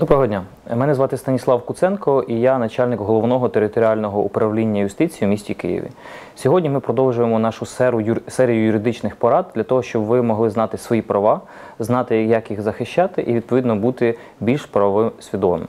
Доброго дня. Мене звати Станіслав Куценко і я начальник головного територіального управління юстиції у місті Києві. Сьогодні ми продовжуємо нашу серію юридичних порад для того, щоб ви могли знати свої права, знати, як їх захищати, і відповідно бути більш правовим свідомим.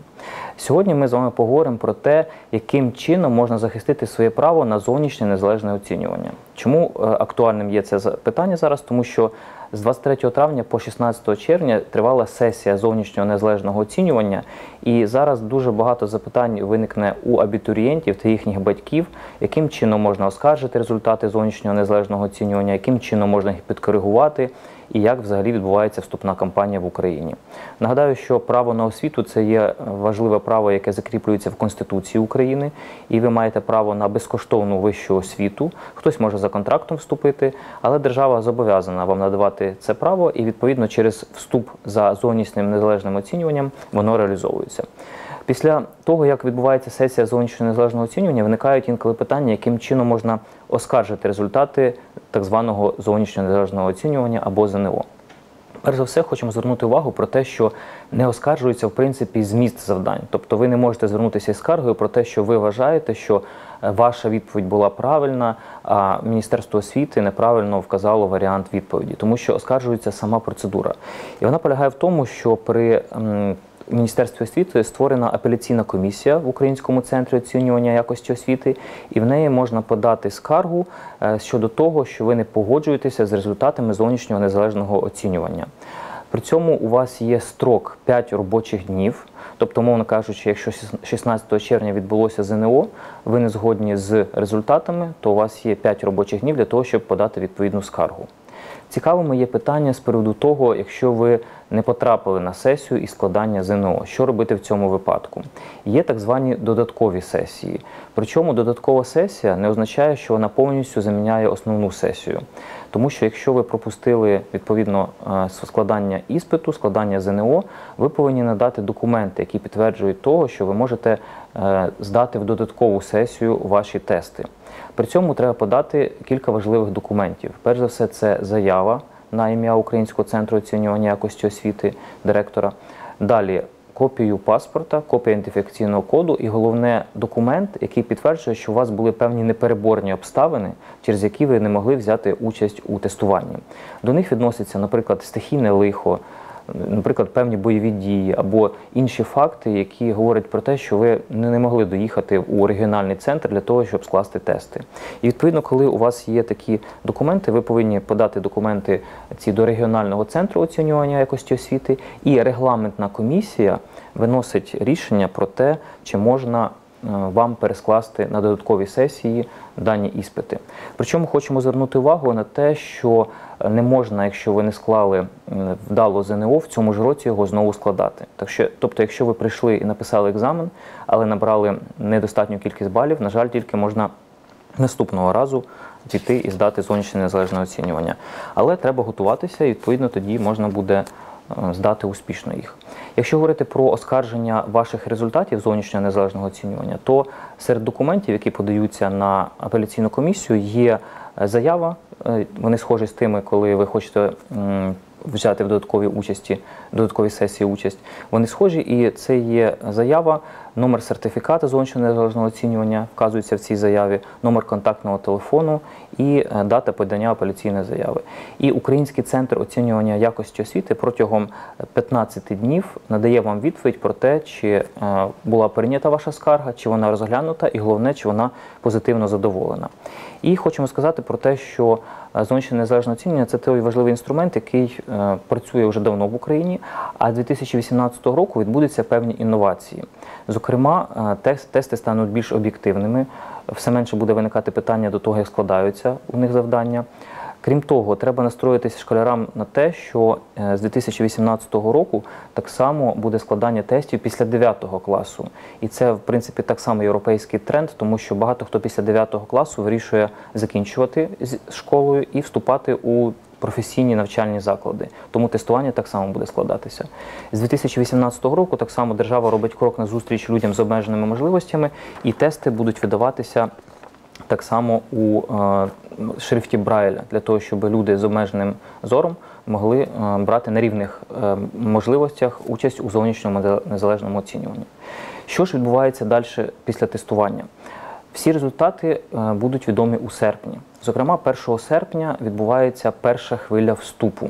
Сьогодні ми з вами поговоримо про те, яким чином можна захистити своє право на зовнішнє незалежне оцінювання. Чому е, актуальним є це питання зараз? Тому що з 23 травня по 16 червня тривала сесія зовнішнього незалежного оцінювання, і зараз дуже багато запитань виникне у абітурієнтів та їхніх батьків, яким чином можна оскаржити результати зовнішнього незалежного оцінювання, яким чином можна їх підкоригувати, і як взагалі відбувається вступна кампанія в Україні. Нагадаю, що право на освіту це є важливе право, яке закріплюється в Конституції України, і ви маєте право на безкоштовну вищу освіту. Хтось може контрактом вступити, але держава зобов'язана вам надавати це право, і відповідно через вступ за зовнішнім незалежним оцінюванням воно реалізовується. Після того, як відбувається сесія зовнішнього незалежного оцінювання, виникають інколи питання, яким чином можна оскаржити результати так званого зовнішнього незалежного оцінювання або ЗНО. Перш за все, хочемо звернути увагу про те, що не оскаржується в принципі зміст завдань. Тобто ви не можете звернутися із скаргою про те, що ви вважаєте, що ваша відповідь була правильна, а Міністерство освіти неправильно вказало варіант відповіді, тому що оскаржується сама процедура. І вона полягає в тому, що при Міністерстві освіти створена апеляційна комісія в Українському центрі оцінювання якості освіти, і в неї можна подати скаргу е, щодо того, що ви не погоджуєтеся з результатами зовнішнього незалежного оцінювання. При цьому у вас є строк 5 робочих днів. Тобто, мовно кажучи, якщо 16 червня відбулося ЗНО, ви не згодні з результатами, то у вас є 5 робочих днів для того, щоб подати відповідну скаргу. Цікавими є питання з приводу того, якщо ви не потрапили на сесію і складання ЗНО, що робити в цьому випадку? Є так звані додаткові сесії. Причому додаткова сесія не означає, що вона повністю заміняє основну сесію. Тому що якщо ви пропустили відповідно е, складання іспиту, складання ЗНО, ви повинні надати документи, які підтверджують того, що ви можете е, здати в додаткову сесію ваші тести. При цьому треба подати кілька важливих документів. Перш за все, це заява на ім'я Українського центру оцінювання якості освіти директора. Далі копію паспорта, копія ідентифікаційного коду і головне документ, який підтверджує, що у вас були певні непереборні обставини, через які ви не могли взяти участь у тестуванні. До них відноситься, наприклад, стихійне лихо, наприклад, певні бойові дії або інші факти, які говорять про те, що ви не могли доїхати у регіональний центр для того, щоб скласти тести. І відповідно, коли у вас є такі документи, ви повинні подати документи ці до регіонального центру оцінювання якості освіти, і регламентна комісія виносить рішення про те, чи можна вам перескласти на додаткові сесії дані іспити. Причому хочемо звернути увагу на те, що не можна, якщо ви не склали вдало ЗНО, в цьому ж році його знову складати. Так що, тобто, якщо ви прийшли і написали екзамен, але набрали недостатню кількість балів, на жаль, тільки можна наступного разу піти і здати зовнішнє незалежне оцінювання. Але треба готуватися, і відповідно тоді можна буде е, здати успішно їх. Якщо говорити про оскарження ваших результатів зовнішнього незалежного оцінювання, то серед документів, які подаються на апеляційну комісію, є е, заява. е, Вони схожі з тими, коли ви хочете взяти в додатковій участі, додатковій сесії участь. Вони схожі, і це є заява, номер сертифіката зовнішнього незалежного оцінювання вказується в цій заяві, номер контактного телефону і е, дата подання апеляційної заяви. І Український центр оцінювання якості освіти протягом 15 днів надає вам відповідь про те, чи е, була прийнята ваша скарга, чи вона розглянута, і головне, чи вона позитивно задоволена. І хочемо сказати про те, що е, зовнішнє незалежне оцінювання це той важливий інструмент, який е, працює вже давно в Україні. А з 2018 року відбудуться певні інновації. Зокрема, е, тести стануть більш об'єктивними, все менше буде виникати питання до того, як складаються у них завдання. Крім того, треба настроїтися школярам на те, що е, з 2018 року так само буде складання тестів після 9 класу. І це, в принципі, так само європейський тренд, тому що багато хто після 9 класу вирішує закінчувати з школою і вступати у професійні навчальні заклади. Тому тестування так само буде складатися. З 2018 року так само держава робить крок на зустріч людям з обмеженими можливостями, і тести будуть видаватися так само у е, шрифті Брайля, для того, щоб люди з обмеженим зором могли е, брати на рівних е, можливостях участь у зовнішньому незалежному оцінюванні. Що ж відбувається далі після тестування? Всі результати е, будуть відомі у серпні. Зокрема, 1 серпня відбувається перша хвиля вступу.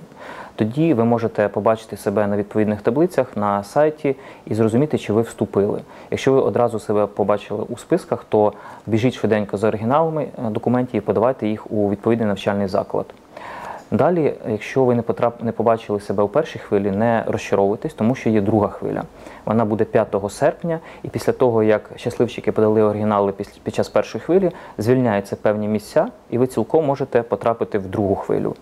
Тоді ви можете побачити себе на відповідних таблицях на сайті і зрозуміти, чи ви вступили. Якщо ви одразу себе побачили у списках, то біжіть швиденько за оригіналами е, документів і подавайте їх у відповідний навчальний заклад. Далі, якщо ви не потрап... не побачили себе у першій хвилі, не розчаровуйтесь, тому що є друга хвиля. Вона буде 5 серпня, і після того, як щасливчики подали оригінали під час першої хвилі, звільняються певні місця, і ви цілком можете потрапити в другу хвилю.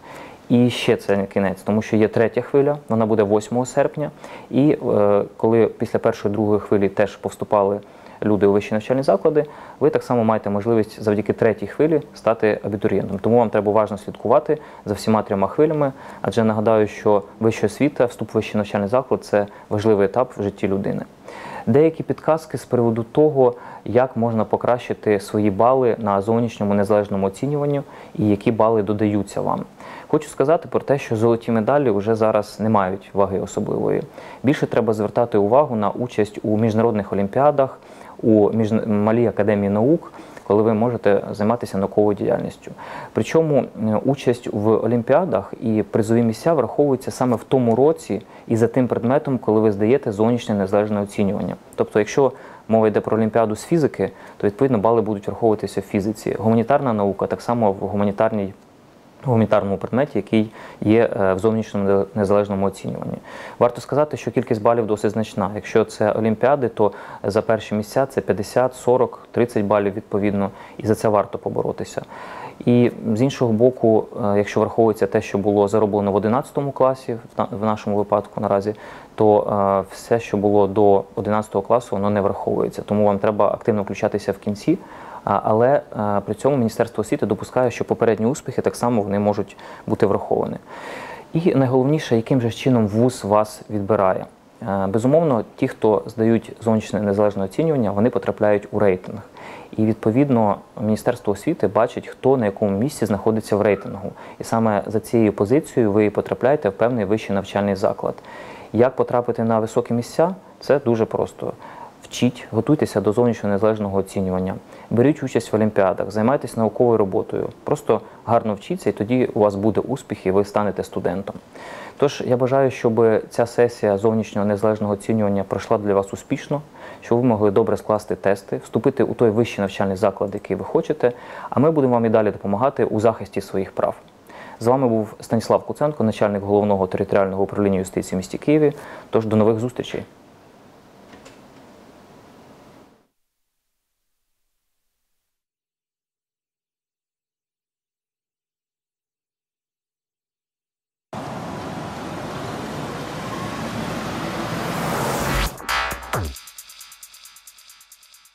І ще це не кінець, тому що є третя хвиля, вона буде 8 серпня. І е, коли після першої другої хвилі теж повступали люди у вищі навчальні заклади, ви так само маєте можливість завдяки третій хвилі стати абітурієнтом. Тому вам треба уважно слідкувати за всіма трьома хвилями, адже нагадаю, що вища освіта, вступ в вищий навчальний заклад це важливий етап в житті людини. Деякі підказки з приводу того, як можна покращити свої бали на зовнішньому незалежному оцінюванні і які бали додаються вам. Хочу сказати про те, що золоті медалі вже зараз не мають ваги особливої. Більше треба звертати увагу на участь у міжнародних олімпіадах, у малій академії наук, коли ви можете займатися науковою діяльністю. Причому е, участь в олімпіадах і призові місця враховуються саме в тому році і за тим предметом, коли ви здаєте зовнішнє незалежне оцінювання. Тобто, якщо мова йде про олімпіаду з фізики, то відповідно бали будуть враховуватися в фізиці. Гуманітарна наука так само в гуманітарній гуманітарному предметі, який є е, в зовнішньому незалежному оцінюванні. Варто сказати, що кількість балів досить значна. Якщо це олімпіади, то за перші місця це 50, 40, 30 балів відповідно, і за це варто поборотися. І з іншого боку, е, якщо враховується те, що було зароблено в 11 класі, в на- в нашому випадку наразі, то е, все, що було до 11 класу, воно не враховується. Тому вам треба активно включатися в кінці. Але е, при цьому Міністерство освіти допускає, що попередні успіхи так само вони можуть бути враховані. І найголовніше, яким же чином ВУЗ вас відбирає. Е, Безумовно, ті, хто здають зовнішнє незалежне оцінювання, вони потрапляють у рейтинг. І відповідно Міністерство освіти бачить, хто на якому місці знаходиться в рейтингу. І саме за цією позицією ви потрапляєте в певний вищий навчальний заклад. Як потрапити на високі місця? Це дуже просто. Вчіть, готуйтеся до зовнішнього незалежного оцінювання, беріть участь в олімпіадах, займайтесь науковою роботою. Просто гарно вчіться, і тоді у вас буде успіх, і ви станете студентом. Тож я бажаю, щоб ця сесія зовнішнього незалежного оцінювання пройшла для вас успішно, щоб ви могли добре скласти тести, вступити у той вищий навчальний заклад, який ви хочете. А ми будемо вам і далі допомагати у захисті своїх прав. З вами був Станіслав Куценко, начальник головного територіального управління юстиції в місті Києві. Тож до нових зустрічей.